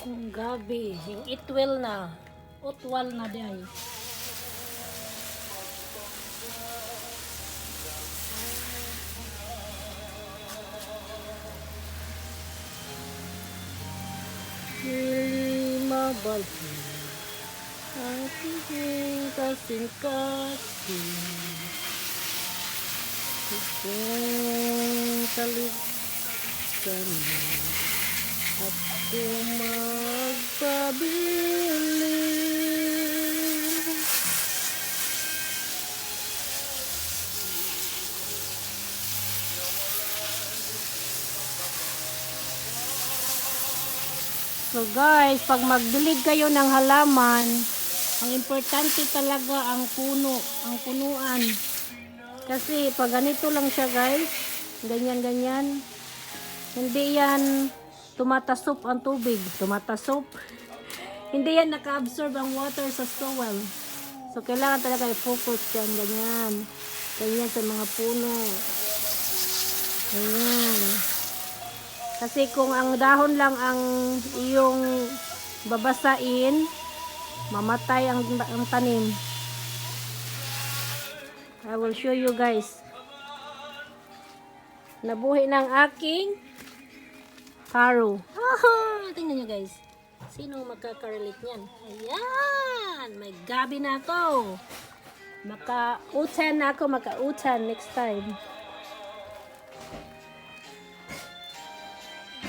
Ang gabi, yung itwell na. Utwal na day. Lima balhi ang tingin kasing kasing Kung kaligtan at kung So guys, pag magdilig kayo ng halaman, ang importante talaga ang puno, ang punuan. Kasi pag ganito lang siya guys, ganyan-ganyan, hindi yan tumatasop ang tubig. Tumatasop. Hindi yan naka-absorb ang water sa soil. So kailangan talaga i-focus yan, ganyan. Ganyan sa mga puno. Ganyan. Kasi kung ang dahon lang ang iyong babasain, mamatay ang, ang tanim. I will show you guys. Nabuhi ng aking paro. Ah, tingnan nyo guys. Sino ang magkakarelate niyan? Ayan! May gabi na ako. Maka-utan na ako. Maka-utan next time.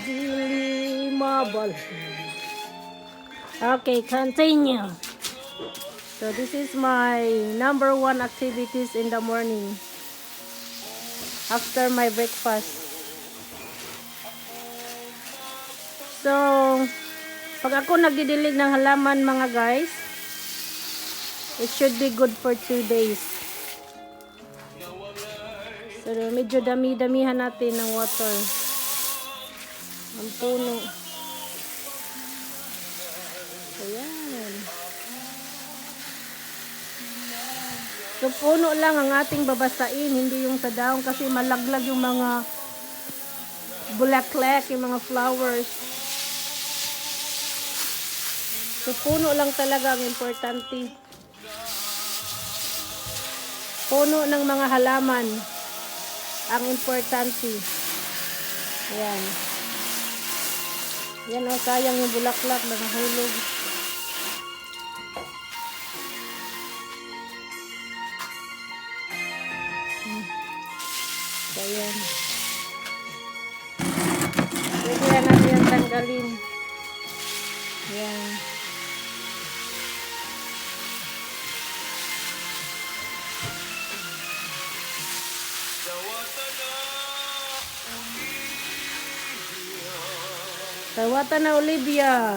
Dili mabal. Okay, continue. So this is my number one activities in the morning. After my breakfast. So, pag ako nagdidilig ng halaman mga guys, it should be good for two days. So, medyo dami-damihan natin ng water. Ang puno. Ayan. So, puno lang ang ating babasain, hindi yung sa dahon kasi malaglag yung mga bulaklak, yung mga flowers. So, puno lang talaga ang importante. Puno ng mga halaman ang importante. Ayan. Yan o, sayang yung bulaklak, nakahulog. Hmm. So, ayan. Pwede na natin yung tanggalin. Ayan. Tawatan na Olivia.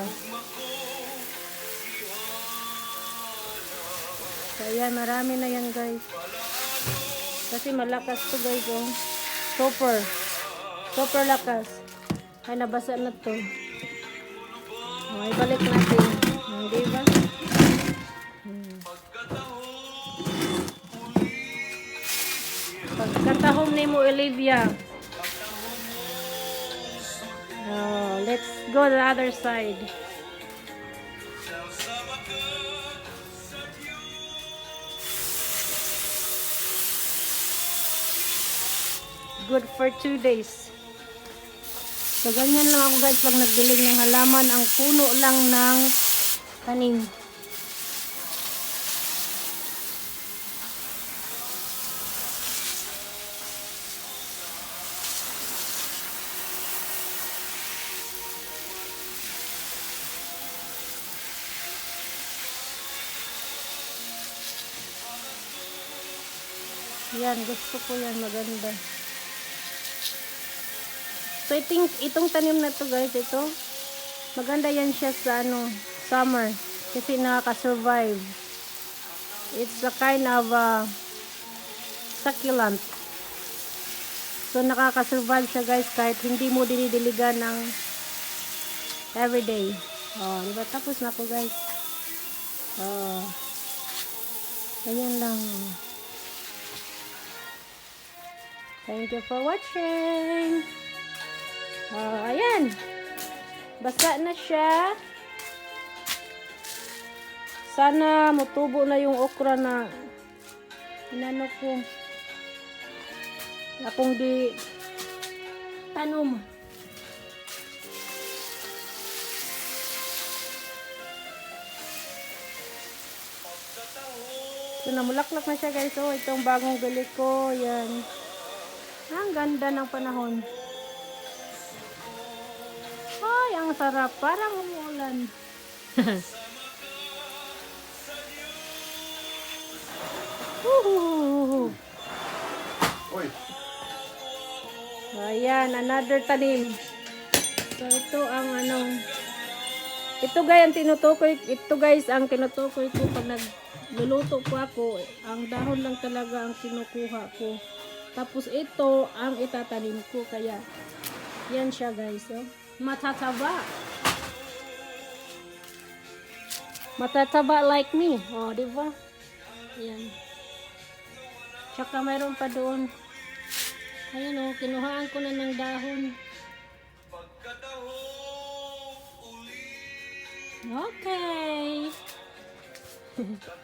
So, ayan, marami na yan, guys. Kasi malakas to, guys, oh. Super. Super lakas. Ay, nabasa na to. Oh, ibalik natin. Hindi ba? Hmm. Pagkatahom ni mo, Olivia. Oh, let's go the other side. Good for two days. So, ganyan lang ako guys pag nagdilig ng halaman. Ang puno lang ng tanim. Yan, gusto ko yan. Maganda. So, iting, itong tanim na to guys, ito, maganda yan siya sa ano, summer. Kasi nakaka-survive. It's a kind of uh, succulent. So, nakaka-survive siya guys kahit hindi mo dinidiligan ng everyday. Oh, di ba? Tapos na ako guys. Oh. Ayan lang. Thank you for watching. Oh, ayan. Basa na siya. Sana mutubo na yung okra na inano ko. Akong di tanom. So, namulaklak na siya guys. So, itong bagong bili ko. Yan. Ang ganda ng panahon. Ay, ang sarap. Parang umuulan. Uy, Ayan, another tanim. So, ito ang ano. Ito guys, ang tinutukoy. Ito guys, ang tinutukoy ko pag nagluluto po ako. Ang dahon lang talaga ang kinukuha ko. Tapos ito ang itatanim ko. Kaya, yan siya guys. Oh. Matataba. Matataba like me. Oh, di ba? Yan. Tsaka mayroon pa doon. Ayan o, kinuhaan ko na ng dahon. Okay.